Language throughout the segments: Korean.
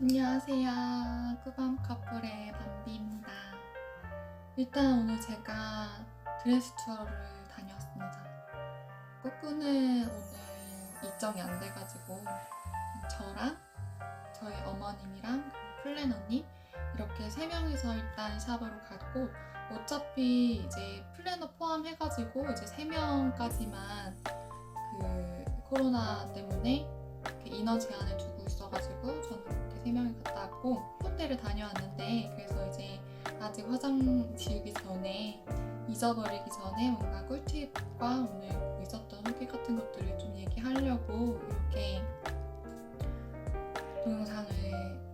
안녕하세요. 꾸밤 커플의 밤비입니다. 일단 오늘 제가 드레스 투어를 다녀왔습니다. 꾸꾸는 오늘 일정이 안 돼가지고 저랑 저희 어머님이랑 플래너님 이렇게 세 명이서 일단 샵으로 갔고 어차피 이제 플래너 포함해가지고 이제 세 명까지만 그 코로나 때문에 이렇게 인원 제한을 두고 있어가지고 저는 이렇게 세 명이 갔다 왔고 호텔을 다녀왔는데 그래서 이제 아직 화장 지우기 전에 잊어버리기 전에 뭔가 꿀팁과 오늘 뭐 있었던 후기 같은 것들을 좀 얘기하려고 이렇게 동영상을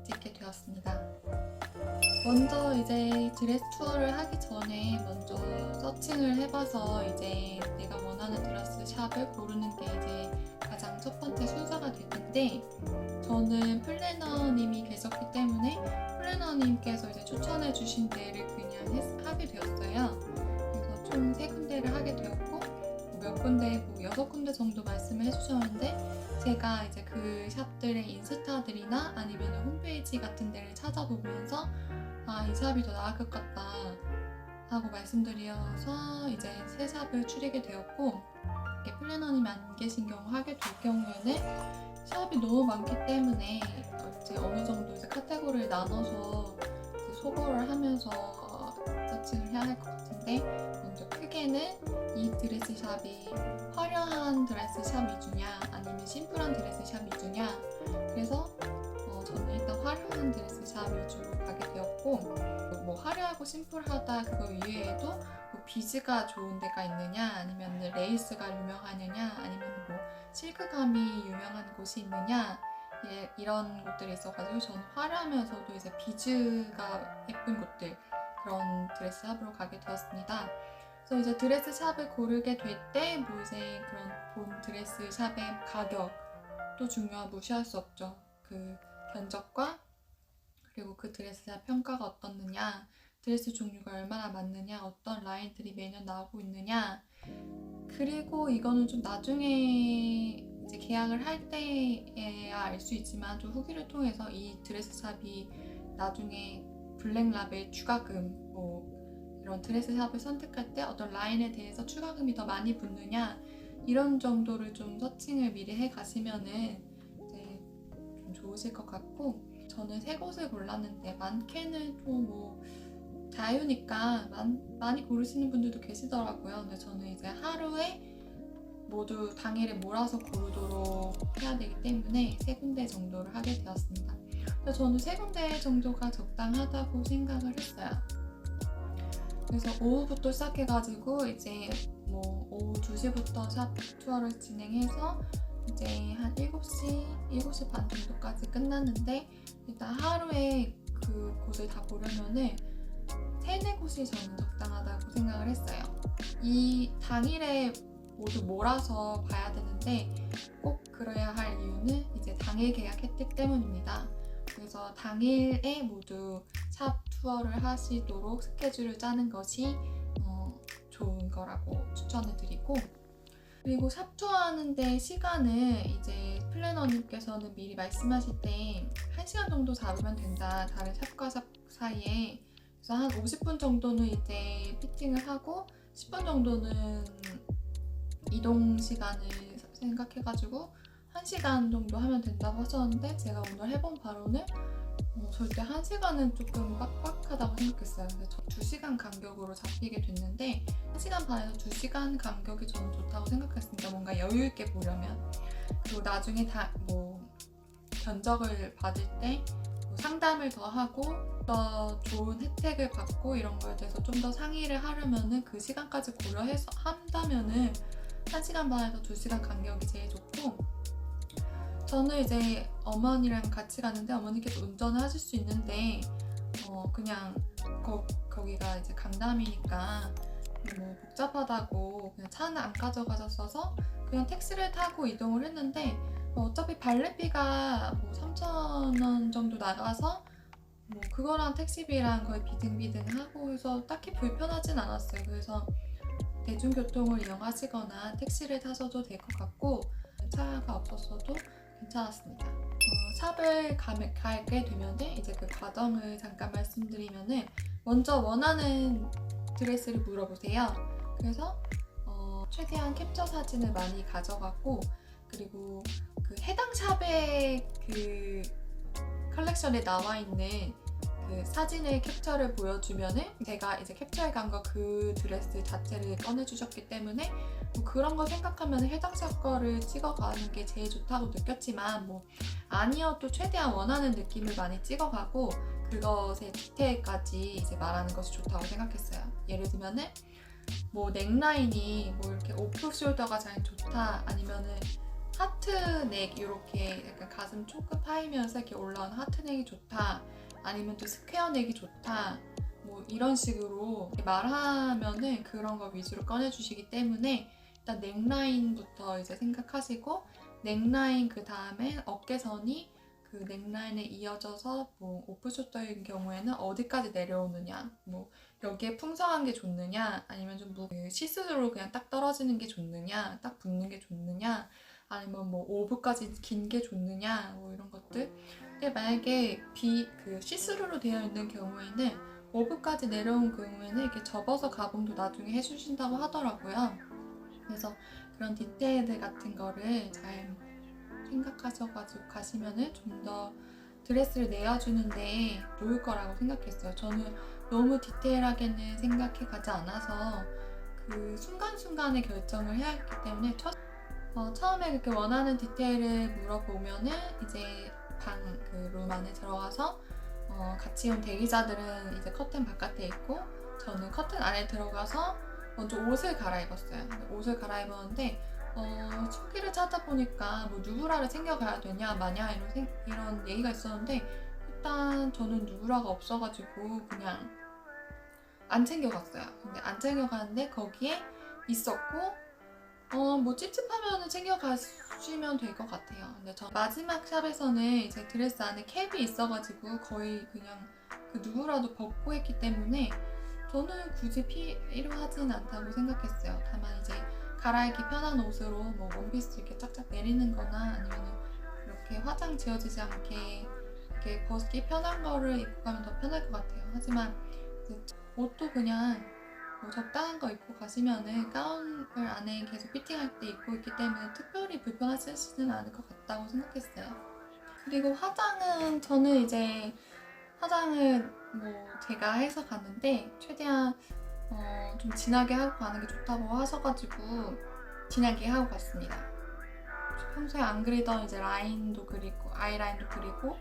찍게 되었습니다. 먼저 이제 드레스 투어를 하기 전에 먼저 서칭을 해봐서 이제 내가 원하는 드레스 샵을 고르는 게 이제 가장 첫 번째 순서가 될 텐데 저는 플래너님이 계셨기 때문에 플래너님께서 이제 추천해 주신 데를 그냥 했- 하게 되었어요. 그래서 총 세 군데를 하게 되었고 몇 군데, 뭐 여섯 군데 정도 말씀을 해주셨는데 제가 이제 그 샵들의 인스타들이나 아니면 홈페이지 같은 데를 찾아보면서 아, 이 샵이 더 나을 것 같다 하고 말씀드려서 이제 새 샵을 추리게 되었고 이렇게 플래너님이 안 계신 경우 하게 될 경우에는 샵이 너무 많기 때문에 이제 어느 정도 이제 카테고리를 나눠서 이제 소거를 하면서 서칭을 해야 할 것 같은데 먼저 크게는 이 드레스 샵이 화려한 드레스 샵 위주냐 아니면 심플한 드레스 샵 위주냐. 그래서 어, 저는 일단 화려한 드레스 샵 위주로 가게 되었고 뭐 화려하고 심플하다 그거 이외에도 뭐 비즈가 좋은 데가 있느냐 아니면 레이스가 유명하느냐 아니면 뭐 실크감이 유명한 곳이 있느냐 예, 이런 곳들이 있어가지고 저는 화려하면서도 이제 비즈가 예쁜 곳들 그런 드레스 샵으로 가게 되었습니다. 그래서 이제 드레스 샵을 고르게 될 때 뭐 이제 그런 본 드레스 샵의 가격도 중요한 무시할 수 없죠. 그 견적과 그리고 그 드레스 샵 평가가 어떻느냐, 드레스 종류가 얼마나 많느냐, 어떤 라인들이 매년 나오고 있느냐, 그리고 이거는 좀 나중에 이제 계약을 할 때에야 알 수 있지만 좀 후기를 통해서 이 드레스 샵이 나중에 블랙 라벨 추가금 뭐 이런 드레스 샵을 선택할 때 어떤 라인에 대해서 추가금이 더 많이 붙느냐 이런 정도를 좀 서칭을 미리 해 가시면은 이제 좀 좋으실 것 같고 저는 세 곳을 골랐는데 많게는 또뭐 자유니까 많, 많이 고르시는 분들도 계시더라고요. 근데 저는 이제 하루에 모두 당일에 몰아서 고르도록 해야 되기 때문에 세 군데 정도를 하게 되었습니다. 그래서 저는 세 군데 정도가 적당하다고 생각을 했어요. 그래서 오후부터 시작해가지고 이제 뭐 오후 2시부터 샵 투어를 진행해서 이제 한 7시, 7시 반 정도까지 끝났는데 일단 하루에 그 곳을 다 보려면은 세네 곳이 저는 적당하다고 생각을 했어요. 이 당일에 모두 몰아서 봐야 되는데 꼭 그래야 할 이유는 이제 당일 계약했기 때문입니다. 그래서 당일에 모두 샵 투어를 하시도록 스케줄을 짜는 것이 어, 좋은 거라고 추천을 드리고 그리고 샵 투어하는데 시간을 이제 플래너님께서는 미리 말씀하실 때 1시간 정도 잡으면 된다. 다른 샵과 샵 사이에 그래서 한 50분 정도는 이제 피팅을 하고 10분 정도는 이동 시간을 생각해가지고 1시간 정도 하면 된다고 하셨는데 제가 오늘 해본 바로는 어, 절대 1시간은 조금 빡빡하다고 생각했어요. 그래서 저 2시간 간격으로 잡히게 됐는데 1시간 반에서 2시간 간격이 저는 좋다고 생각했습니다. 뭔가 여유 있게 보려면 그리고 나중에 다 뭐 견적을 받을 때뭐 상담을 더 하고 더 좋은 혜택을 받고 이런 거에 대해서 좀 더 상의를 하려면은 그 시간까지 고려해서 한다면은 1시간 반에서 2시간 간격이 제일 좋고 저는 이제 어머니랑 같이 가는데 어머니께서 운전을 하실 수 있는데 어 그냥 거, 거기가 이제 강남이니까 뭐 복잡하다고 그냥 차는 안 가져가셨어서 그냥 택시를 타고 이동을 했는데 뭐 어차피 발렛비가 뭐 3,000원 정도 나가서 뭐 그거랑 택시비랑 거의 비등비등하고 해서 딱히 불편하진 않았어요. 그래서 대중교통을 이용하시거나 택시를 타셔도 될 것 같고 차가 없었어도 괜찮았습니다. 어, 샵을 가게, 되면은 이제 그 과정을 잠깐 말씀드리면은 먼저 원하는 드레스를 물어보세요. 그래서 어, 최대한 캡처 사진을 많이 가져가고 그리고 그 해당 샵의 그 컬렉션에 나와 있는 그 사진을 캡처를 보여주면은 제가 이제 캡처해 간 거 그 드레스 자체를 꺼내주셨기 때문에 뭐 그런 거 생각하면 해당 샵 거를 찍어가는 게 제일 좋다고 느꼈지만 뭐 아니어도 최대한 원하는 느낌을 많이 찍어가고 그것의 디테일까지 이제 말하는 것이 좋다고 생각했어요. 예를 들면은 뭐 넥라인이 뭐 이렇게 오프 숄더가 잘 좋다 아니면은 하트넥 이렇게 약간 가슴 초급 파이면서 이렇게 올라온 하트넥이 좋다. 아니면 또 스퀘어 넥이 좋다. 뭐 이런 식으로 말하면은 그런 거 위주로 꺼내주시기 때문에 일단 넥라인부터 이제 생각하시고 넥라인 그 다음에 어깨선이 그 넥라인에 이어져서 뭐 오프숄더인 경우에는 어디까지 내려오느냐 뭐 여기에 풍성한 게 좋느냐 아니면 좀 무- 그 시스루로 그냥 딱 떨어지는 게 좋느냐 딱 붙는 게 좋느냐 아니면 뭐 오브까지 긴 게 좋느냐 뭐 이런 것들 근데 만약에 비 그 시스루로 되어 있는 경우에는 오브까지 내려온 경우에는 이렇게 접어서 가봉도 나중에 해주신다고 하더라고요 그래서 그런 디테일들 같은 거를 잘 생각하셔가지고 가시면은 좀 더 드레스를 내어주는데 좋을 거라고 생각했어요. 저는 너무 디테일하게는 생각해 가지 않아서 그 순간순간에 결정을 해야 했기 때문에 첫, 어, 처음에 그렇게 원하는 디테일을 물어보면은 이제 방그 룸 안에 들어가서 어, 같이 온 대기자들은 이제 커튼 바깥에 있고 저는 커튼 안에 들어가서 먼저 옷을 갈아입었어요. 옷을 갈아입었는데 어, 숙기를 찾다 보니까 뭐 누브라를 챙겨가야 되냐 마냐 이런, 생, 이런 얘기가 있었는데 일단 저는 누브라가 없어가지고 그냥 안 챙겨갔어요. 근데 안 챙겨가는데 거기에 있었고 어 뭐 찝찝하면 챙겨가시면 될 것 같아요. 근데 저 마지막 샵에서는 이제 드레스 안에 캡이 있어가지고 거의 그냥 그 누구라도 벗고 했기 때문에 저는 굳이 필요하진 않다고 생각했어요. 다만 이제 갈아입기 편한 옷으로 뭐 원피스 이렇게 짝짝 내리는 거나 아니면 이렇게 화장 지워지지 않게 이렇게 벗기 편한 거를 입고 가면 더 편할 것 같아요. 하지만 옷도 그냥 뭐 적당한 거 입고 가시면은 가운을 안에 계속 피팅할 때 입고 있기 때문에 특별히 불편하시지는 않을 것 같다고 생각했어요. 그리고 화장은 저는 이제 화장을 뭐 제가 해서 갔는데 최대한 어, 좀 진하게 하고 가는 게 좋다고 하셔가지고 진하게 하고 갔습니다. 평소에 안 그리던 이제 라인도 그리고 아이라인도 그리고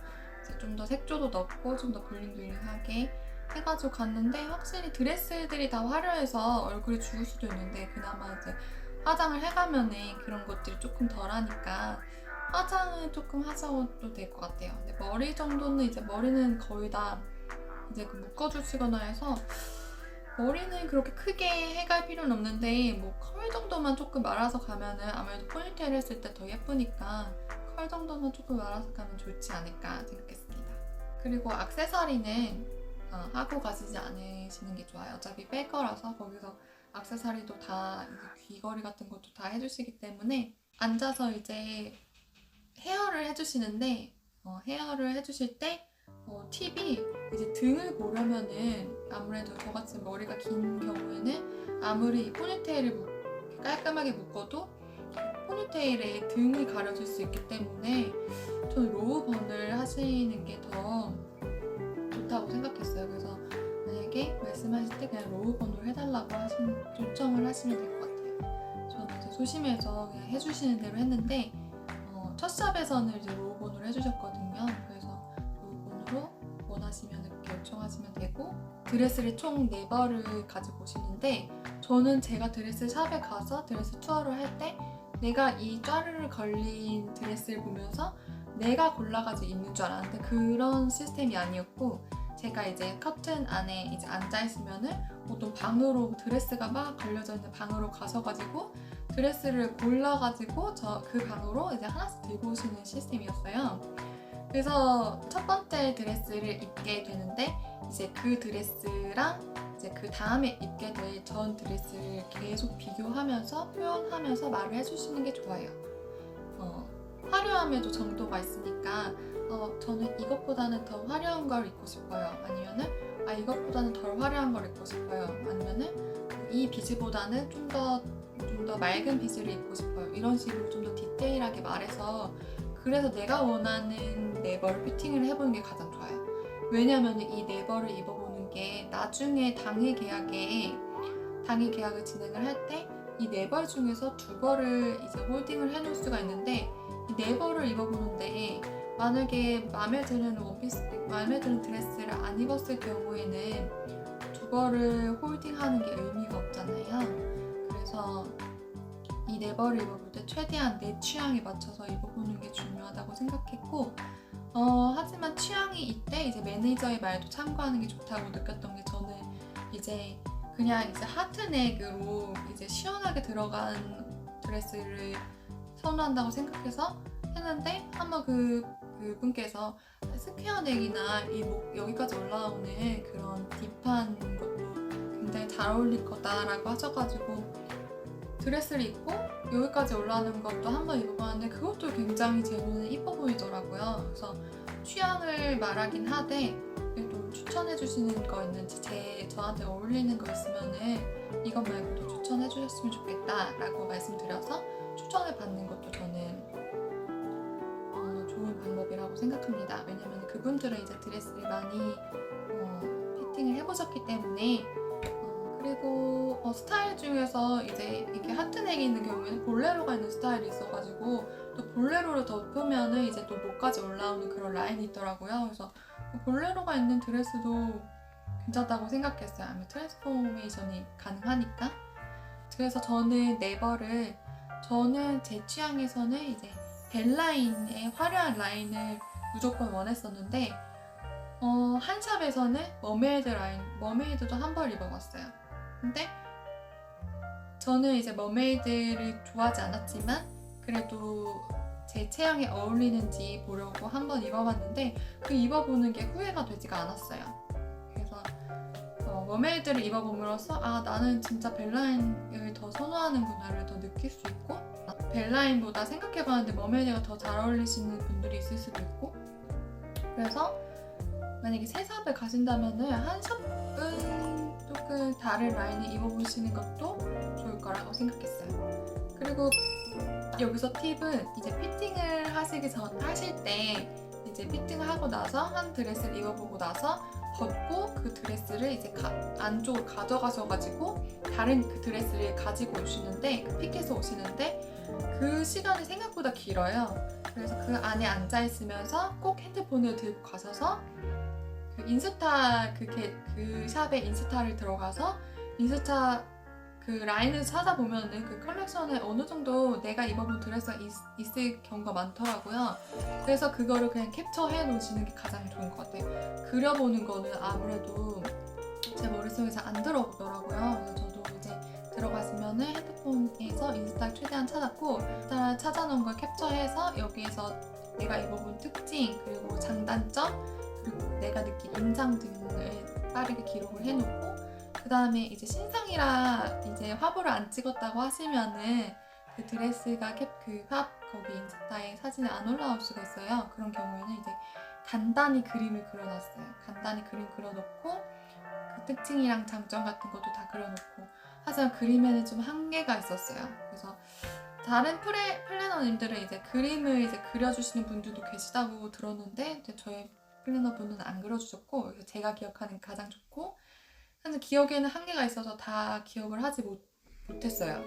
좀 더 색조도 넣고 좀 더 블링블링하게 해가지고 갔는데 확실히 드레스들이 다 화려해서 얼굴이 죽을 수도 있는데 그나마 이제 화장을 해가면은 그런 것들이 조금 덜하니까 화장을 조금 하셔도 될 것 같아요. 근데 머리 정도는 이제 머리는 거의 다 이제 그 묶어주시거나 해서 머리는 그렇게 크게 해갈 필요는 없는데 뭐 컬 정도만 조금 말아서 가면은 아무래도 포니테일 했을 때 더 예쁘니까 컬 정도만 조금 말아서 가면 좋지 않을까 생각했습니다. 그리고 액세서리는 어, 하고 가시지 않으시는 게 좋아요. 어차피 뺄 거라서 거기서 액세서리도 다 귀걸이 같은 것도 다 해주시기 때문에 앉아서 이제 헤어를 해주시는데 어, 헤어를 해주실 때 어, 팁이 이제 등을 보려면은 아무래도 저같이 머리가 긴 경우에는 아무리 이 포니테일을 묶- 깔끔하게 묶어도 포니테일에 등이 가려질 수 있기 때문에 저는 로우 번을 하시는 게 더 좋다고 생각했어요. 그래서 만약에 말씀하실 때 그냥 로우 번을 해달라고 하신 요청을 하시면 될 것 같아요. 저는 이제 소심해서 그냥 해주시는 대로 했는데 어, 첫 샵에서는 이제 로우 번을 해주셨거든요. 그래서 로우 번으로 원하시면 이렇게 요청하시면 되고 드레스를 총 4벌을 가지고 오시는데 저는 제가 드레스 샵에 가서 드레스 투어를 할 때 내가 이 쫘르르 걸린 드레스를 보면서 내가 골라가지고 입는 줄 알았는데 그런 시스템이 아니었고 제가 이제 커튼 안에 이제 앉아 있으면은 어떤 방으로 드레스가 막 걸려져 있는 방으로 가셔가지고 드레스를 골라가지고 저 그 방으로 이제 하나씩 들고 오시는 시스템이었어요. 그래서 첫 번째 드레스를 입게 되는데 이제 그 드레스랑 이제 그 다음에 입게 될 전 드레스를 계속 비교하면서 표현하면서 말을 해주시는 게 좋아요. 어, 화려함에도 정도가 있으니까 어, 저는 이것보다는 더 화려한 걸 입고 싶어요. 아니면은 아 이것보다는 덜 화려한 걸 입고 싶어요. 아니면은 이 비즈보다는 좀 더 좀 더 맑은 비즈를 입고 싶어요. 이런 식으로 좀 더 디테일하게 말해서 그래서 내가 원하는 네벌 피팅을 해보는 게 가장 좋아요. 왜냐면 이 네벌을 입어보는 게 나중에 당일 계약에 당일 계약을 진행을 할 때 이 네벌 중에서 두 벌을 이제 홀딩을 해놓을 수가 있는데 이 네 벌을 입어보는데 만약에 마음에 드는 원피스, 마음에 드는 드레스를 안 입었을 경우에는 두 벌을 홀딩하는 게 의미가 없잖아요. 그래서 이네 벌을 입어볼 때 최대한 내 취향에 맞춰서 입어보는 게 중요하다고 생각했고 어, 하지만 취향이 이때 이제 매니저의 말도 참고하는 게 좋다고 느꼈던 게 저는 이제 그냥 이제 하트넥으로 이제 시원하게 들어간 드레스를 선호한다고 생각해서 했는데 한번 그 그분께서 스퀘어넥이나 이 목 여기까지 올라오는 그런 딥한 것도 굉장히 잘 어울릴 거다라고 하셔가지고 드레스를 입고 여기까지 올라오는 것도 한번 입어봤는데 그것도 굉장히 제 눈에 이뻐 보이더라고요. 그래서 취향을 말하긴 하되 또 추천해 주시는 거 있는지 제 저한테 어울리는 거 있으면은 이것 말고도 추천해 주셨으면 좋겠다라고 말씀드려서 추천을 받는 것도 저는 어, 방법이라고 생각합니다. 왜냐면 그분들은 이제 드레스를 많이 어, 피팅을 해보셨기 때문에 어, 그리고 어, 스타일 중에서 이제 이렇게 하트넥이 있는 경우에는 볼레로가 있는 스타일이 있어가지고 또 볼레로를 덮으면은 이제 또 목까지 올라오는 그런 라인이 있더라고요. 그래서 그 볼레로가 있는 드레스도 괜찮다고 생각했어요. 아마 트랜스포메이션이 가능하니까. 그래서 저는 네버를 저는 제 취향에서는 이제 벨라인의 화려한 라인을 무조건 원했었는데 어, 한 샵에서는 머메이드 라인, 머메이드도 한 벌 입어봤어요. 근데 저는 이제 머메이드를 좋아하지 않았지만 그래도 제 체형에 어울리는지 보려고 한 번 입어봤는데 그 입어보는 게 후회가 되지가 않았어요. 그래서 어, 머메이드를 입어봄으로써 아 나는 진짜 벨라인을 더 선호하는구나를 더 느낄 수 있고 벨라인보다 생각해봤는데 머메이드가 더 잘 어울리시는 분들이 있을 수도 있고 그래서 만약에 세 샵을 가신다면은 한 샵은 조금 다른 라인을 입어보시는 것도 좋을 거라고 생각했어요. 그리고 여기서 팁은 이제 피팅을 하시기 전 하실 때 이제 피팅을 하고 나서 한 드레스를 입어보고 나서 벗고 그 드레스를 이제 가- 안쪽으로 가져가셔가지고 다른 그 드레스를 가지고 오시는데 그 픽해서 오시는데 그 시간이 생각보다 길어요. 그래서 그 안에 앉아 있으면서 꼭 핸드폰을 들고 가셔서 그 인스타 그 게 그 샵에 인스타를 들어가서 인스타 그 라인을 찾아보면은 그 컬렉션에 어느 정도 내가 입어본 드레스가 있, 있을 경우가 많더라고요. 그래서 그거를 그냥 캡처해 놓으시는 게 가장 좋은 것 같아요. 그려보는 거는 아무래도 제 머릿속에 잘 안 들어오더라고요. 들어가시면은 핸드폰에서 인스타 최대한 찾았고 인스타 찾아놓은 걸 캡처해서 여기에서 내가 입어본 특징 그리고 장단점 그리고 내가 느낀 인상 등을 빠르게 기록을 해놓고 그 다음에 이제 신상이라 이제 화보를 안 찍었다고 하시면은 그 드레스가 캡그합 거기 인스타에 사진이 안 올라올 수가 있어요. 그런 경우에는 이제 간단히 그림을 그려놨어요. 간단히 그림 그려놓고 그 특징이랑 장점 같은 것도 다 그려놓고 하지만 그림에는 좀 한계가 있었어요. 그래서 다른 플레, 플래너님들은 이제 그림을 이제 그려주시는 분들도 계시다고 들었는데 저희 플래너분은 안 그려주셨고 그래서 제가 기억하는 게 가장 좋고 사실 기억에는 한계가 있어서 다 기억을 하지 못, 못했어요.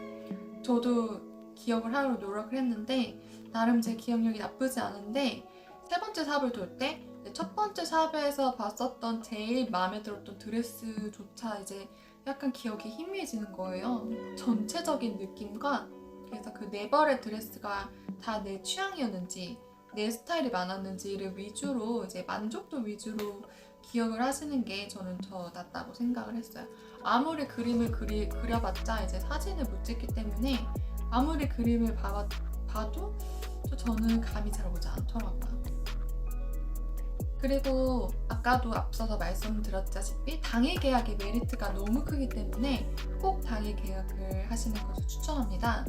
저도 기억을 하려고 노력을 했는데 나름 제 기억력이 나쁘지 않은데 세 번째 샵을 돌 때 첫 번째 샵에서 봤었던 제일 마음에 들었던 드레스조차 이제 약간 기억이 희미해지는 거예요. 전체적인 느낌과 그래서 그 네 벌의 드레스가 다 내 취향이었는지 내 스타일이 많았는지를 위주로 이제 만족도 위주로 기억을 하시는 게 저는 더 낫다고 생각을 했어요. 아무리 그림을 그리, 그려봤자 이제 사진을 못 찍기 때문에 아무리 그림을 봐, 봐도 또 저는 감이 잘 오지 않더라고요. 그리고 아까도 앞서서 말씀드렸다시피 당일 계약의 메리트가 너무 크기 때문에 꼭 당일 계약을 하시는 것을 추천합니다.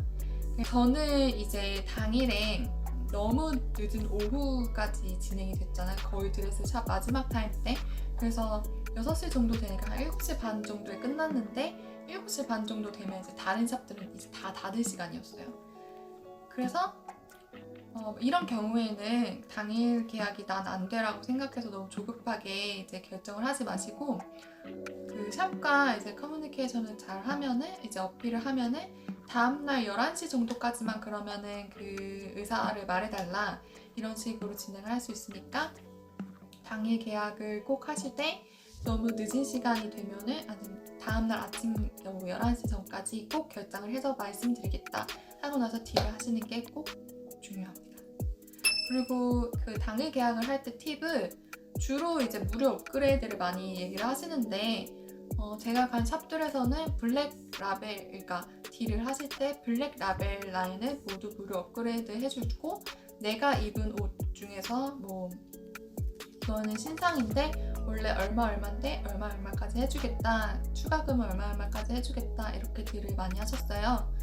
저는 이제 당일에 너무 늦은 오후까지 진행이 됐잖아요. 거의 드레스 샵 마지막 타임 때. 그래서 6시 정도 되니까 한 7시 반 정도에 끝났는데 7시 반 정도 되면 이제 다른 샵들은 이제 다 닫을 시간이었어요. 그래서 어, 이런 경우에는 당일 계약이 난 안 돼라고 생각해서 너무 조급하게 이제 결정을 하지 마시고 그 샵과 이제 커뮤니케이션을 잘 하면은 이제 어필을 하면은 다음날 11시 정도까지만 그러면은 그 의사를 말해달라. 이런 식으로 진행을 할 수 있으니까 당일 계약을 꼭 하실 때 너무 늦은 시간이 되면은 아니면 다음날 아침 뭐 11시 전까지 꼭 결정을 해서 말씀드리겠다 하고 나서 딜을 하시는 게꼭 중요합니다. 그리고 그 당일 계약을 할 때 팁을 주로 이제 무료 업그레이드를 많이 얘기를 하시는데 어, 제가 간 샵들에서는 블랙 라벨 그러니까 딜을 하실 때 블랙 라벨 라인을 모두 무료 업그레이드 해주고 내가 입은 옷 중에서 뭐 이거는 신상인데 원래 얼마 얼마인데 얼마 얼마까지 해주겠다 추가금을 얼마 얼마까지 해주겠다 이렇게 딜을 많이 하셨어요.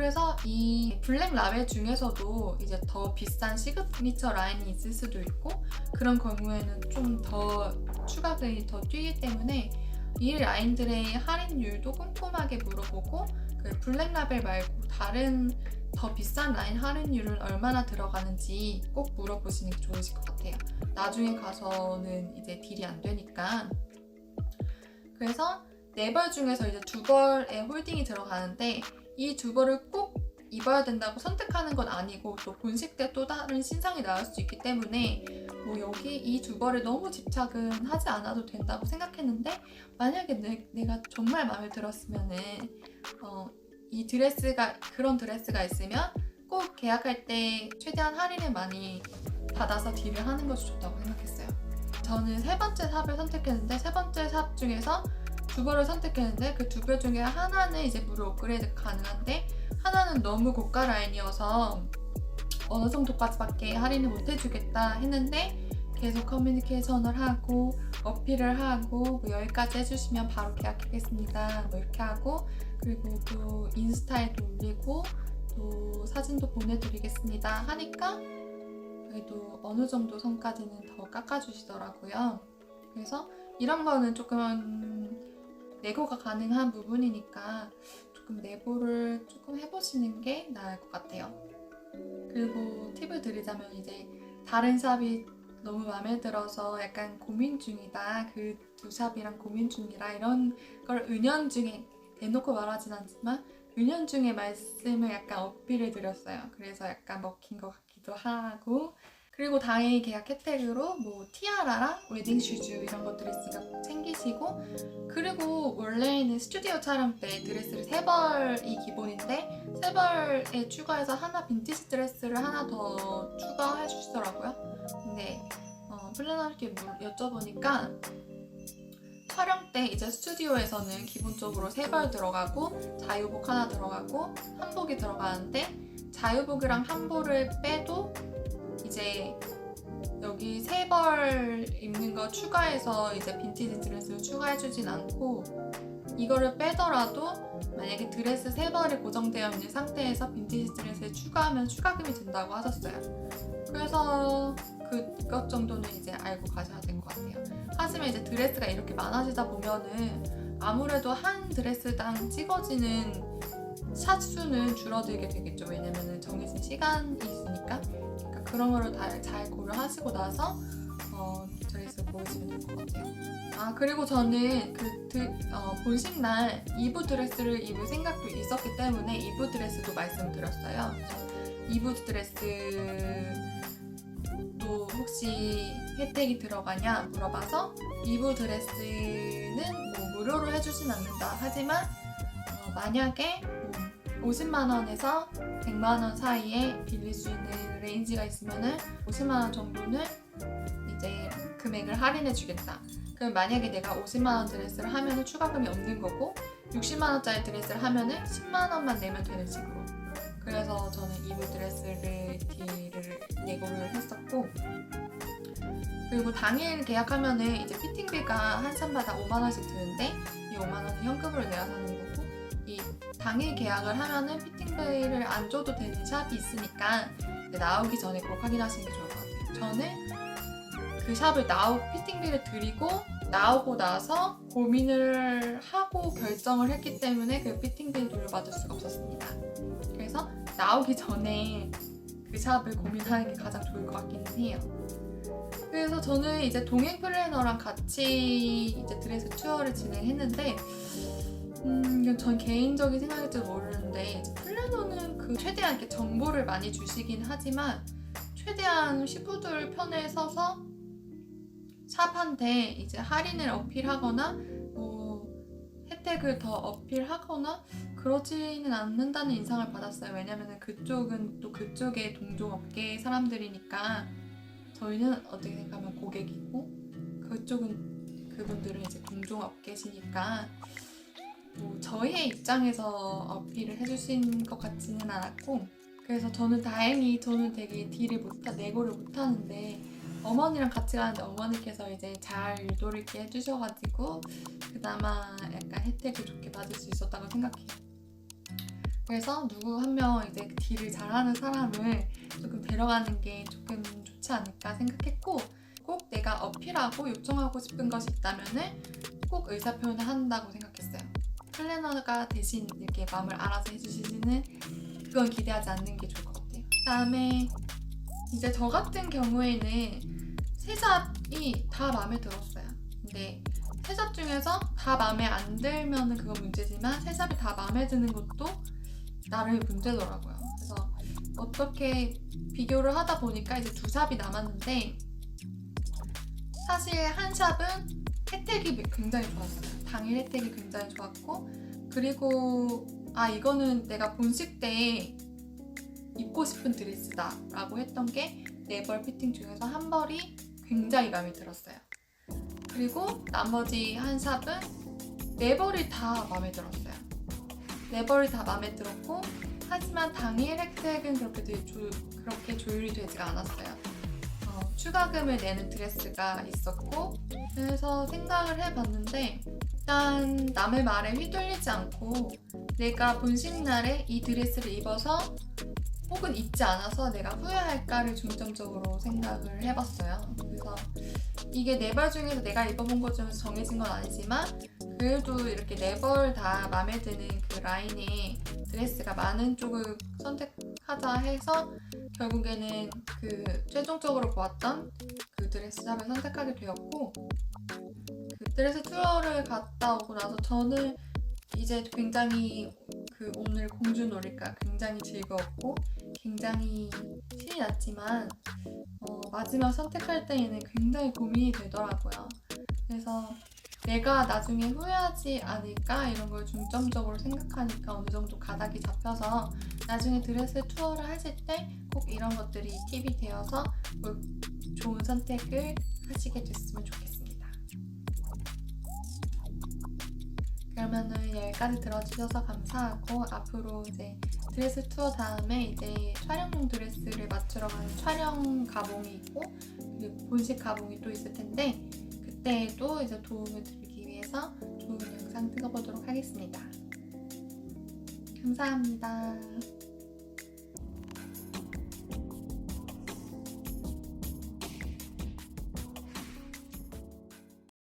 그래서 이 블랙 라벨 중에서도 이제 더 비싼 시그니처 라인이 있을 수도 있고 그런 경우에는 좀 더 추가금이 더 뛰기 때문에 이 라인들의 할인율도 꼼꼼하게 물어보고 그 블랙 라벨 말고 다른 더 비싼 라인 할인율은 얼마나 들어가는지 꼭 물어보시는 게 좋으실 것 같아요. 나중에 가서는 이제 딜이 안 되니까. 그래서 네 벌 중에서 이제 두 벌의 홀딩이 들어가는데 이 두 벌을 꼭 입어야 된다고 선택하는 건 아니고 또 본식 때 또 다른 신상이 나올 수 있기 때문에 뭐 여기 이 두 벌에 너무 집착은 하지 않아도 된다고 생각했는데 만약에 내, 가 정말 마음에 들었으면은 어, 이 드레스가 그런 드레스가 있으면 꼭 계약할 때 최대한 할인을 많이 받아서 딜을 하는 것이 좋다고 생각했어요. 저는 세 번째 샵을 선택했는데 세 번째 샵 중에서 두 벌을 선택했는데 그두벌 중에 하나는 이제 무료 업그레이드 가능한데 하나는 너무 고가 라인이어서 어느 정도까지밖에 할인을 못 해주겠다 했는데 계속 커뮤니케이션을 하고 어필을 하고 뭐 여기까지 해주시면 바로 계약하겠습니다. 뭐 이렇게 하고 그리고 또 인스타에도 올리고 또 사진도 보내드리겠습니다. 하니까 그래도 어느 정도 선까지는 더 깎아주시더라고요. 그래서 이런 거는 조금 내고가 가능한 부분이니까 조금 내고를 조금 해보시는 게 나을 것 같아요. 그리고 팁을 드리자면 이제 다른 샵이 너무 마음에 들어서 약간 고민 중이다. 그 두 샵이랑 고민 중이라 이런 걸 은연 중에 대놓고 말하진 않지만 은연 중에 말씀을 약간 어필을 드렸어요. 그래서 약간 먹힌 것 같기도 하고 그리고 당일 계약 혜택으로 뭐 티아라랑 웨딩 슈즈 이런 것들 있으니까 챙기시고 그리고 원래는 스튜디오 촬영 때 드레스를 세 벌이 기본인데 세 벌에 추가해서 하나 빈티지 드레스를 하나 더 추가해 주시더라고요. 근데 어, 플래너한테 여쭤보니까 촬영 때 이제 스튜디오에서는 기본적으로 세 벌 들어가고 자유복 하나 들어가고 한복이 들어가는데 자유복이랑 한복을 빼도 이제 여기 세 벌 입는 거 추가해서 이제 빈티지 드레스를 추가해주진 않고 이거를 빼더라도 만약에 드레스 세 벌이 고정되어 있는 상태에서 빈티지 드레스를 추가하면 추가금이 된다고 하셨어요. 그래서 그것 정도는 이제 알고 가셔야 될 것 같아요. 하지만 이제 드레스가 이렇게 많아지다 보면은 아무래도 한 드레스당 찍어지는 샷 수는 줄어들게 되겠죠. 왜냐면은 정해진 시간이 있으니까. 그런 거를 다 잘 고려하시고 나서 어, 드레스 보시면 될 것 같아요. 아 그리고 저는 그 드, 어, 본식 날 2부 드레스를 입을 생각도 있었기 때문에 2부 드레스도 말씀드렸어요. 2부 드레스도 혹시 혜택이 들어가냐 물어봐서 2부 드레스는 뭐 무료로 해주진 않는다. 하지만 어, 만약에 뭐 50만 원에서 100만 원 사이에 빌릴 수 있는 레인지가 있으면은 50만 원 정도는 이제 금액을 할인해 주겠다. 그럼 만약에 내가 50만 원 드레스를 하면은 추가금이 없는 거고 60만 원짜리 드레스를 하면은 10만 원만 내면 되는 식으로. 그래서 저는 이브 드레스를 딜을 예고를 했었고 그리고 당일 계약하면은 이제 피팅비가 한 쌈마다 5만 원씩 드는데 이 5만 원은 현금으로 내야 하는 이 당일 계약을 하면은 피팅비를 안 줘도 되는 샵이 있으니까 네, 나오기 전에 꼭 확인하시는 게 좋을 것 같아요. 저는 그 샵을 나오 피팅비를 드리고 나오고 나서 고민을 하고 결정을 했기 때문에 그 피팅비를 돌려받을 수가 없었습니다. 그래서 나오기 전에 그 샵을 고민하는 게 가장 좋을 것 같기는 해요. 그래서 저는 이제 동행 플래너랑 같이 이제 드레스 투어를 진행했는데, 음, 전 개인적인 생각일지 모르는데, 이제 플래너는 그 최대한 이렇게 정보를 많이 주시긴 하지만, 최대한 시부들 편에 서서 샵한테 이제 할인을 어필하거나, 뭐, 혜택을 더 어필하거나, 그러지는 않는다는 인상을 받았어요. 왜냐면 그쪽은 또 그쪽의 동종업계 사람들이니까 저희는 어떻게 생각하면 고객이고 그쪽은 그분들은 이제 동종업계시니까 뭐 저희의 입장에서 어필을 해주신 것 같지는 않았고 그래서 저는 다행히 저는 되게 딜을 못하 내고를 못하는데 어머니랑 같이 가는데 어머니께서 이제 잘 유도를 있게 해주셔가지고 그나마 약간 혜택을 좋게 받을 수 있었다고 생각해요. 그래서 누구 한 명 이제 딜을 잘하는 사람을 조금 데려가는 게 조금 좋지 않을까 생각했고 꼭 내가 어필하고 요청하고 싶은 것이 있다면은 꼭 의사 표현을 한다고 생각했어요. 플래너가 대신 이렇게 마음을 알아서 해주시지는 그건 기대하지 않는 게 좋을 것 같아요. 그다음에 이제 저 같은 경우에는 세 잡이 다 마음에 들었어요. 근데 세잡 중에서 다 마음에 안 들면은 그건 문제지만 세 잡이 다 마음에 드는 것도 나름의 문제더라고요. 그래서 어떻게 비교를 하다 보니까 이제 두 샵이 남았는데 사실 한 샵은 혜택이 굉장히 좋았어요. 당일 혜택이 굉장히 좋았고 그리고 아 이거는 내가 본식 때 입고 싶은 드레스다 라고 했던 게 네 벌 피팅 중에서 한 벌이 굉장히 마음에 들었어요. 그리고 나머지 한 샵은 네 벌이 다 마음에 들었어요. 네 벌이 다 마음에 들었고 하지만 당일 혜택은 그렇게, 되- 조, 그렇게 조율이 되지가 않았어요. 어, 추가금을 내는 드레스가 있었고 그래서 생각을 해봤는데 일단 남의 말에 휘둘리지 않고 내가 본식 날에 이 드레스를 입어서 혹은 입지 않아서 내가 후회할까를 중점적으로 생각을 해봤어요. 그래서 이게 네 벌 중에서 내가 입어본 것 중에서 정해진 건 아니지만 그래도 이렇게 네 벌 다 마음에 드는 그 라인의 드레스가 많은 쪽을 선택하자 해서 결국에는 그 최종적으로 보았던 그 드레스 샵을 선택하게 되었고 그 드레스 투어를 갔다 오고 나서 저는 이제 굉장히 그 오늘 공주 놀이가 굉장히 즐거웠고 굉장히 신이 났지만 어, 마지막 선택할 때에는 굉장히 고민이 되더라고요. 그래서 내가 나중에 후회하지 않을까 이런 걸 중점적으로 생각하니까 어느 정도 가닥이 잡혀서 나중에 드레스 투어를 하실 때 꼭 이런 것들이 팁이 되어서 뭐 좋은 선택을 하시게 됐으면 좋겠습니 그러면은 여기까지 들어주셔서 감사하고 앞으로 이제 드레스 투어 다음에 이제 촬영용 드레스를 맞추러 가는 촬영 가봉이 있고 그리고 본식 가봉이 또 있을 텐데 그때에도 이제 도움을 드리기 위해서 좋은 영상 찍어보도록 하겠습니다. 감사합니다.